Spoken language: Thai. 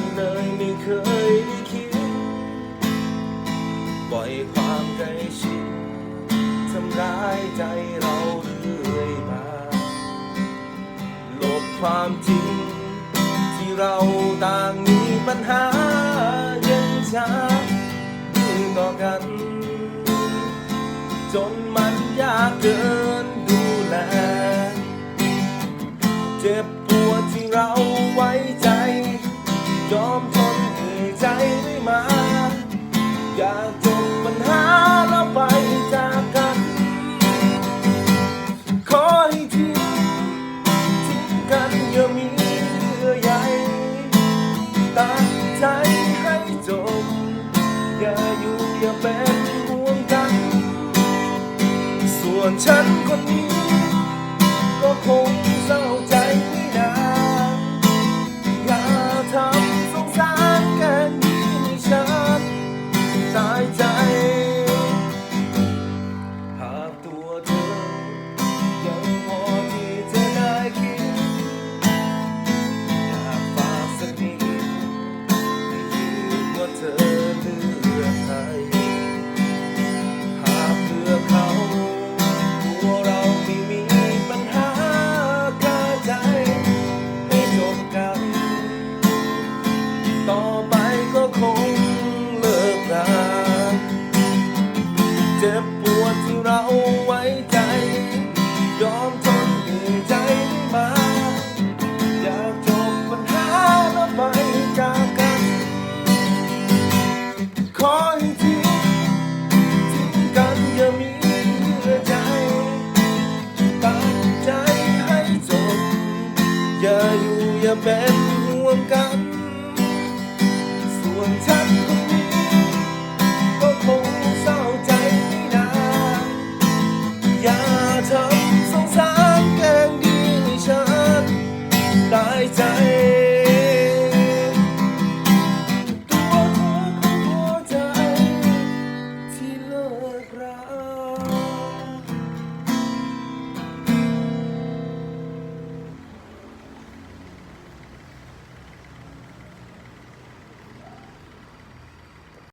นเลยไม่เคยได้คิดปล่อยความใกล้ชิดทำร้ายใจเราเรื่อยมาหลบความจริง ที่เราต่างมีปัญหาเย็นชาต่อกัน จนมันยากเกินดูแล เจ็บปวด เราไว้ใจ ยอมทนให้ใจได้มา อยากจบปัญหาแล้วไปจากกัน ขอให้ทิ้งทิ้งกันอย่ามีเยื่อใยตั้งใจให้จบ อย่าอยู่อย่าเป็นห่วงกัน ส่วนฉันคนนี้ ก็คงเศร้าใจ ตา จ็บปวดที่เราไว้ใจ ยอมทนให้ใจได้มา อยากจบปัญหาแล้วไปจากกัน ขอให้ทิ้งทิ้งกันอย่ามีเยื่อใจตั้งใจให้จบ อย่าอยู่อย่าเป็นห่วงกัน ส่วนฉัน อย่าทำสงสารแกงดีให้ฉันตายใจ